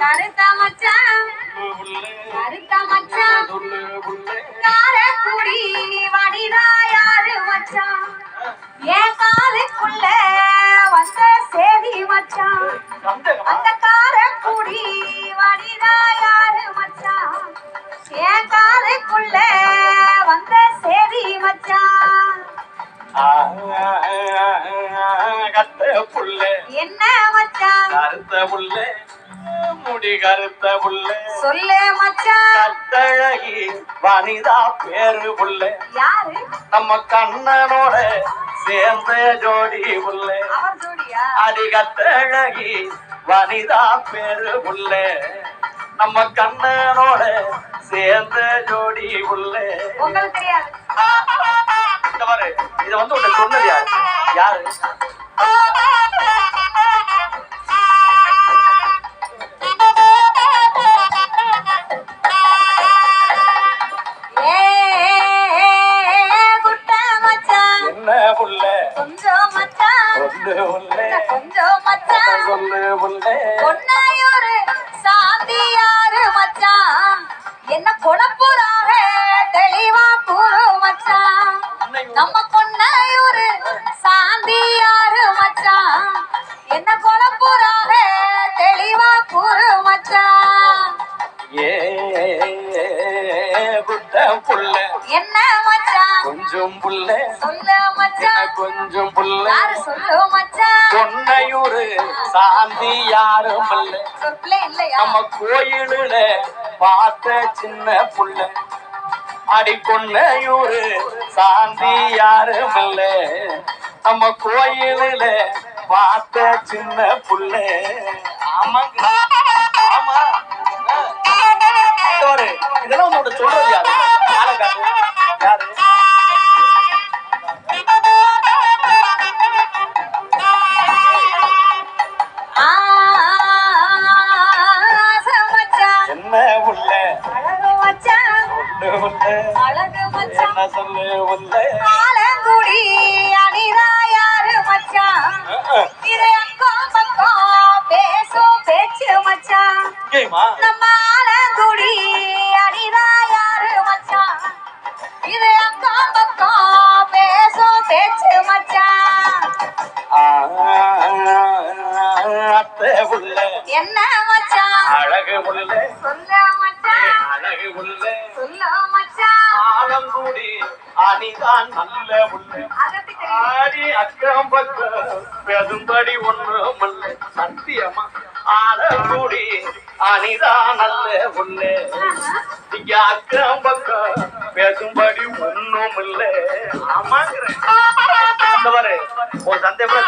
கருத்த மச்சான். மச்சான். காரக்குடி வனிதா யாரு மச்சான்? என் காதுக்குள்ள வந்த சேதி மச்சான். அந்த காரக்குடி வனிதா யாரு மச்சான்? என் காதுக்குள்ள வந்த சேதி மச்சான். கத்த புள்ள என்ன மச்சான்? கருத்த புள்ள முடி கருத்த புள்ள சொல்லு மச்சான் கத்தழகி வனிதா பேரு புள்ள யாரு? நம்ம கண்ணனோட சேர்ந்த ஜோடி புள்ள அடி கத்தழகி வனிதா பேரு புள்ள நம்ம கண்ணனோட சேர்ந்த ஜோடி புள்ள உங்களுக்கு தெரியாது. இந்த பாரு இத வந்து உன்னை சொன்னது யாரு? யாரு? சொல்லு ஒன்னே கொஞ்சம் சொல்லு ஒன்னே கொஞ்சம் புள்ள. கொஞ்சம் புள்ள. பொன்னையூரு சாந்தி யாரும் நம்ம கோயிலுல பார்த்த சின்ன புள்ள. அடி பொன்னையூரு சாந்தி யாரும் இல்ல. நம்ம கோயிலுல பார்த்த சின்ன புள்ள. ஆமாங்க. ஆமா. என்ன சொல்லு உள்ள ஆலங்குடி அணிதா யாரு இது அக்கோ பக்கோ பேசோ பேச்சு மச்சான். நம்ம ஆலங்குடி அணிதா யாரு இது அக்கோ பக்கோ பேசோ பேச்சு மச்சான். என்ன தான் நல்ல உள்ள ஆடி அக்கம் பக்கம் பெரும்படி ஒன்று மல்ல. சத்தியமா? ஆடக்கூடிய அனிதான் நல்ல உள்ள இங்க அக்கம் பக்கம் பேசும்படி ஒன்றும் இல்ல ஆமாங்கிற. ஒரு சந்தேகம்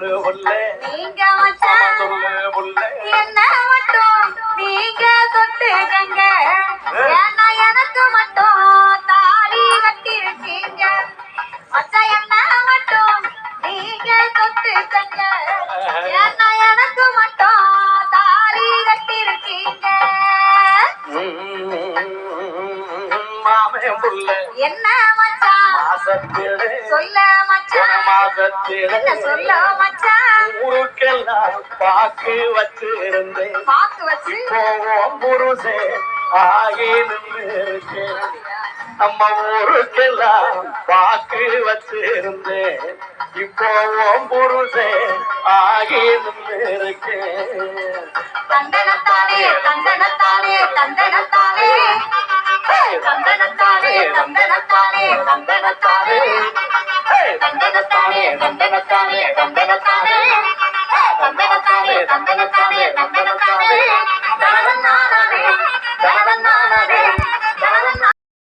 சொல்லு புள்ள நீங்க மச்சான் சொல்லு புள்ள என்ன மட்டும் நீங்க தொட்டுக்கங்க ஏன்னா எனக்கு மட்டும் தாலி கட்டிருக்கீங்க மச்சான் என்ன மட்டும் நீங்க தொட்டுக்கங்க ஏன்னா எனக்கு மட்டும் தாலி மாமே புள்ள என்ன மச்சான் மாசத்திலே சொல்ல ஊருக்கெல்லாம் பாக்கு வச்சிருந்தேன். போவோம் புருஷே ஆகி நின்று இருக்கேன் நம்ம ஊருக்கெல்லாம் பாக்கு வச்சிருந்தேன். இப்போ உன் புருஷே ஆகி நின்று இருக்கேன் தந்தனத்தானே தந்தனத்தானே தந்தனத்தானே தந்தனத்தானே தந்தனத்தானே வந்தனத்தானே வந்தனத்தானே வந்தனத்தானே.